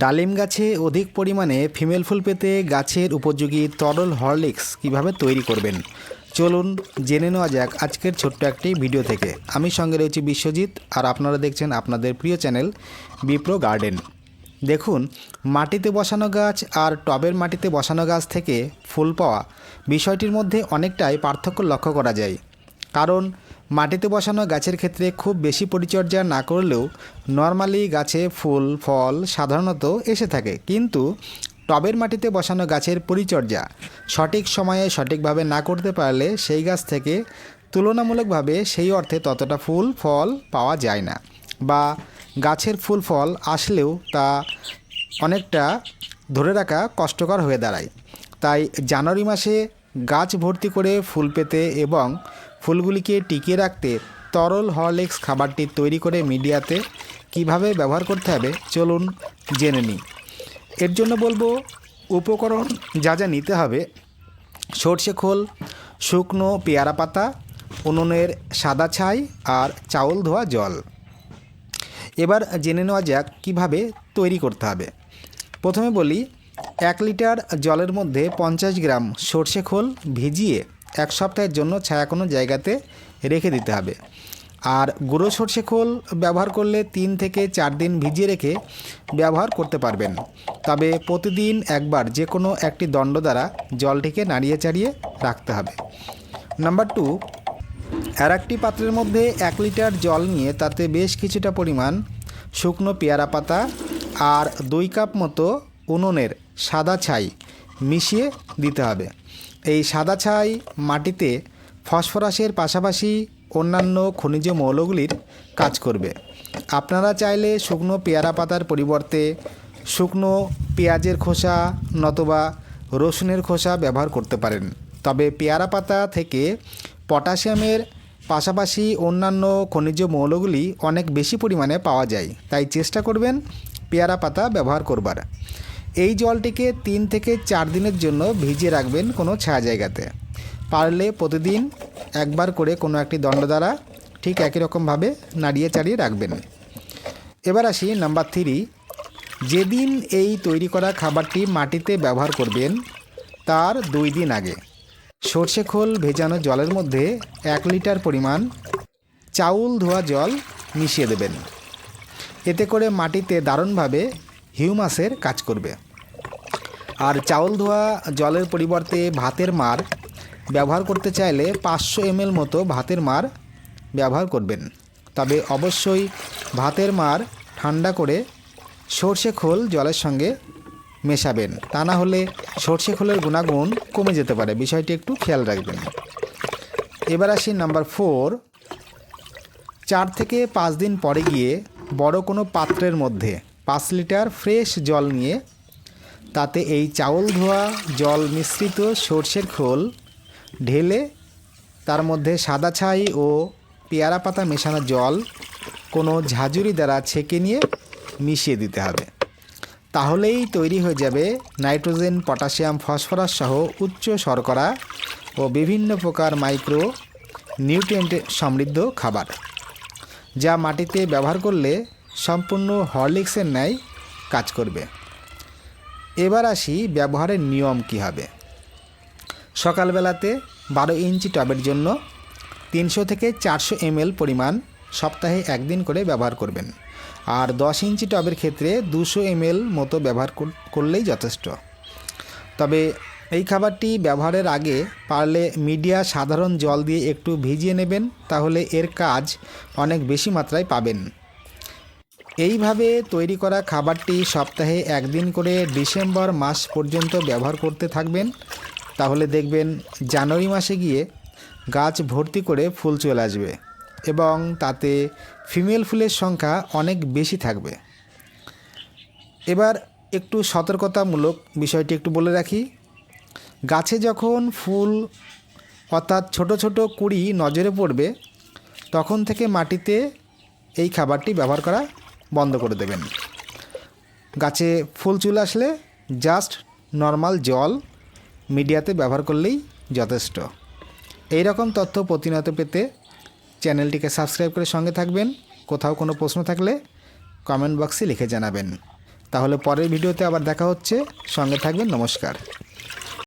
ডালিম গাছে অধিক পরিমাণে ফিমেল ফুল পেতে গাছের উপযোগী তরল হরলিক্স কীভাবে তৈরি করবেন? চলুন জেনে নেওয়া যাক আজকের ছোট্ট একটি ভিডিও থেকে। আমি সঙ্গে রয়েছি বিশ্বজিৎ আর আপনারা দেখছেন আপনাদের প্রিয় চ্যানেল বিপ্রো গার্ডেন। দেখুন, মাটিতে বসানো গাছ আর টবের মাটিতে বসানো গাছ থেকে ফুল পাওয়া বিষয়টির মধ্যে অনেকটাই পার্থক্য লক্ষ্য করা যায়। কারণ মাটিতে বসানো গাছের ক্ষেত্রে খুব বেশি পরিচর্যা না করলেও নর্মালি গাছে ফুল, ফল সাধারণত এসে থাকে। কিন্তু টবের মাটিতে বসানো গাছের পরিচর্যা সঠিক সময়ে সঠিকভাবে না করতে পারলে সেই গাছ থেকে তুলনামূলকভাবে সেই অর্থে ততটা ফুল, ফল পাওয়া যায় না বা গাছের ফুল, ফল আসলেও তা অনেকটা ধরে রাখা কষ্টকর হয়ে দাঁড়ায়। তাই জানুয়ারি মাসে গাছ ভর্তি করে ফুল পেতে এবং ফুলগুলিকে টিকিয়ে রাখতে তরল হরলিক্স খাবারটি তৈরি করে মিডিয়াতে কীভাবে ব্যবহার করতে হবে চলুন জেনে নিই। এর জন্য বলব, উপকরণ যা যা নিতে হবে, সর্ষে খোল, শুকনো পেয়ারা পাতা, উনুনের সাদা ছাই আর চাউল ধোয়া জল। এবার জেনে নেওয়া যাক কীভাবে তৈরি করতে হবে। প্রথমে বলি, এক লিটার জলের মধ্যে পঞ্চাশ গ্রাম সর্ষে খোল ভিজিয়ে এক সপ্তাহের জন্য ছায়া কোনো জায়গাতে রেখে দিতে হবে। আর গুঁড়ো সর্ষে খোল ব্যবহার করলে তিন থেকে চার দিন ভিজিয়ে রেখে ব্যবহার করতে পারবেন। তবে প্রতিদিন একবার যে কোনো একটি দণ্ড দ্বারা জলটিকে নাড়িয়ে চাড়িয়ে রাখতে হবে। নাম্বার টু, আর একটি পাত্রের মধ্যে এক লিটার জল নিয়ে তাতে বেশ কিছুটা পরিমাণ শুকনো পেয়ারা পাতা আর দুই কাপ মতো উনুনের সাদা ছাই মিশিয়ে দিতে হবে। এই সাদা ছাই মাটিতে ফসফরাসের পাশাপাশি অন্যান্য খনিজ মৌলগুলির কাজ করবে। আপনারা চাইলে শুকনো পেয়ারা পাতার পরিবর্তে শুকনো পেঁয়াজের খোসা নতবা রসুনের খোসা ব্যবহার করতে পারেন। তবে পেয়ারা পাতা থেকে পটাশিয়ামের পাশাপাশি অন্যান্য খনিজ মৌলগুলি অনেক বেশি পরিমাণে পাওয়া যায়। তাই চেষ্টা করবেন পেয়ারা পাতা ব্যবহার করবার। এই জলটিকে তিন থেকে চার দিনের জন্য ভিজিয়ে রাখবেন কোনো ছায়া জায়গাতে। পারলে প্রতিদিন একবার করে কোনো একটি দণ্ড দ্বারা ঠিক একই রকমভাবে নাড়িয়ে চাড়িয়ে রাখবেন। এবার আসি নাম্বার থ্রি। যেদিন এই তৈরি করা খাবারটি মাটিতে ব্যবহার করবেন, তার দুই দিন আগে। সর্ষে খোল ভেজানো জলের মধ্যে এক লিটার পরিমাণ চাউল ধোয়া জল মিশিয়ে দেবেন। এতে করে মাটিতে দারুণভাবে হিউমাসের কাজ করবে। আর চাউল ধোয়া, জলের পরিবর্তে ভাতের মার ব্যবহার করতে চাইলে পাঁচশো এমএল মতো ভাতের মার ব্যবহার করবেন। তবে অবশ্যই ভাতের মার ঠান্ডা করে সর্ষে খোল জলের সঙ্গে মেশাবেন। তা না হলে সর্ষে খোলের গুণাগুণ কমে যেতে পারে। বিষয়টি একটু খেয়াল রাখবেন। এবার আসি নাম্বার ফোর। চার থেকে পাঁচ দিন পরে গিয়ে বড় কোনো পাত্রের মধ্যে পাঁচ লিটার ফ্রেশ জল নিয়ে, তাতে এই চাউল ধোয়া, জল মিশ্রিত সর্ষের খোল, ঢেলে তার মধ্যে সাদা ছাই ও পেয়ারা পাতা মেশানো জল, কোনো ঝাঁঝুরি দ্বারা ছেঁকে নিয়ে মিশিয়ে দিতে হবে। তাহলেই তৈরি হয়ে যাবে নাইট্রোজেন, পটাশিয়াম, ফসফরাস সহ উচ্চ শর্করা ও বিভিন্ন প্রকার মাইক্রো নিউট্রিয়েন্টে সমৃদ্ধ খাবার, যা মাটিতে ব্যবহার করলে সম্পূর্ণ হরলিক্সের ন্যায় কাজ করবে। এবার আসি ব্যবহারের নিয়ম কী হবে। সকালবেলাতে বারো ইঞ্চি টবের জন্য তিনশো থেকে চারশো এমএল পরিমাণ সপ্তাহে একদিন করে ব্যবহার করবেন। আর দশ ইঞ্চি টবের ক্ষেত্রে দুশো এমএল মতো ব্যবহার করলেই যথেষ্ট। তবে এই খাবারটি ব্যবহারের আগে পারলে মিডিয়া সাধারণ জল দিয়ে একটু ভিজিয়ে নেবেন, তাহলে এর কাজ অনেক বেশি মাত্রায় পাবেন। এইভাবে তৈরি করা খাবারটি সপ্তাহে একদিন করে ডিসেম্বর মাস পর্যন্ত ব্যবহার করতে থাকবেন। তাহলে দেখবেন জানুয়ারি মাসে গিয়ে গাছ ভর্তি করে ফুল চলে আসবে এবং তাতে ফিমেল ফুলের সংখ্যা অনেক বেশি থাকবে। এবার একটু সতর্কতামূলক বিষয়টি একটু বলে রাখি। গাছে যখন ফুল অর্থাৎ ছোট ছোট কুড়ি নজরে পড়বে, তখন থেকে মাটিতে এই খাবারটি ব্যবহার করা বন্ধ করে দেবেন। গাছে ফুল চুল আসলে জাস্ট নর্মাল জল মিডিয়াতে ব্যবহার করলেই যথেষ্ট। এই রকম তথ্য প্রতিনিয়ত পেতে চ্যানেলটিকে সাবস্ক্রাইব করে সঙ্গে থাকবেন। কোথাও কোনো প্রশ্ন থাকলে কমেন্ট বক্সে লিখে জানাবেন। তাহলে পরের ভিডিওতে আবার দেখা হচ্ছে। সঙ্গে থাকবেন, নমস্কার।